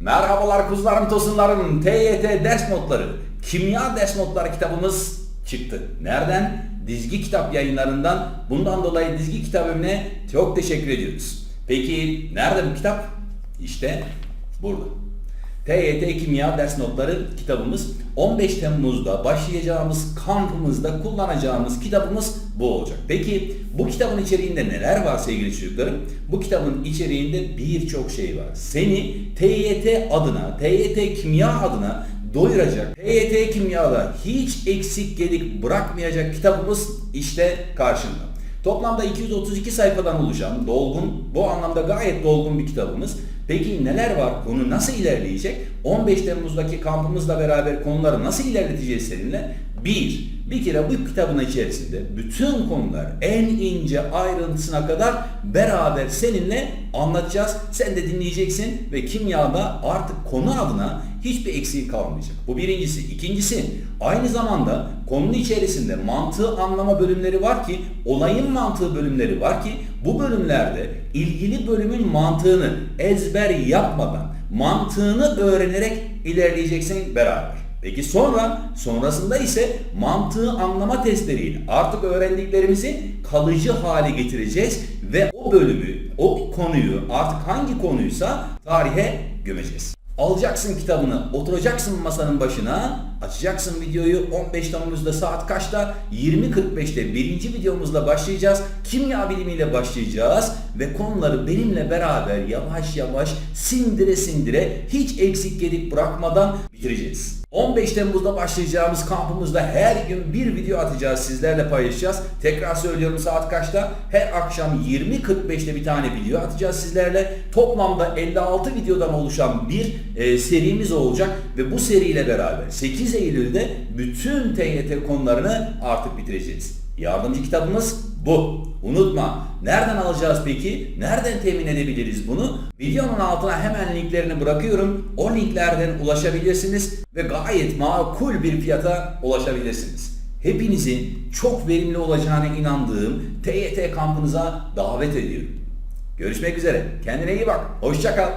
Merhabalar kuzularım tosunlarım TYT ders notları Kimya ders notları kitabımız çıktı. Nereden? Dizgi kitap yayınlarından. Bundan dolayı dizgi kitap evine çok teşekkür ediyoruz. Peki nerede bu kitap? İşte burada. TYT Kimya ders notları kitabımız 15 Temmuz'da başlayacağımız kampımızda kullanacağımız kitabımız bu olacak. Peki bu kitabın içeriğinde neler var sevgili çocuklarım? Bu kitabın içeriğinde birçok şey var. Seni TYT adına, TYT Kimya adına doyuracak, TYT Kimya'da hiç eksik gedik bırakmayacak kitabımız işte karşında. Toplamda 232 sayfadan oluşan dolgun, bu anlamda gayet dolgun bir kitabımız. Peki neler var? Konu nasıl ilerleyecek? 15 Temmuz'daki kampımızla beraber konuları nasıl ilerleteceğiz seninle? Bir, bir kere bu kitabın içerisinde bütün konular en ince ayrıntısına kadar beraber seninle anlatacağız. Sen de dinleyeceksin ve kimyada artık konu adına hiçbir eksiği kalmayacak. Bu birincisi. İkincisi aynı zamanda konunun içerisinde mantığı anlama bölümleri var ki olayın mantığı bölümleri var ki bu bölümlerde ilgili bölümün mantığını ezber yapmadan mantığını öğrenerek ilerleyeceksin beraber. Peki sonra sonrasında ise mantığı anlama testleriyle artık öğrendiklerimizi kalıcı hale getireceğiz ve o bölümü, o konuyu artık hangi konuysa tarihe gömeceğiz. Alacaksın kitabını, oturacaksın masanın başına, açacaksın videoyu 15 Temmuz'da saat kaçta? 20.45'te birinci videomuzla başlayacağız. Kimya bilimiyle başlayacağız ve konuları benimle beraber yavaş yavaş sindire sindire hiç eksik gedik bırakmadan bitireceğiz. 15 Temmuz'da başlayacağımız kampımızda her gün bir video atacağız, sizlerle paylaşacağız. Tekrar söylüyorum saat kaçta? Her akşam 20.45'te bir tane video atacağız sizlerle. Toplamda 56 videodan oluşan bir e, serimiz olacak ve bu seriyle beraber 8 Eylül'de bütün TYT konularını artık bitireceğiz. Yardımcı kitabımız bu. Unutma. Nereden alacağız peki? Nereden temin edebiliriz bunu? Videonun altına hemen linklerini bırakıyorum. O linklerden ulaşabilirsiniz ve gayet makul bir fiyata ulaşabilirsiniz. Hepinizin çok verimli olacağına inandığım TYT kampınıza davet ediyorum. Görüşmek üzere. Kendine iyi bak. Hoşça kal.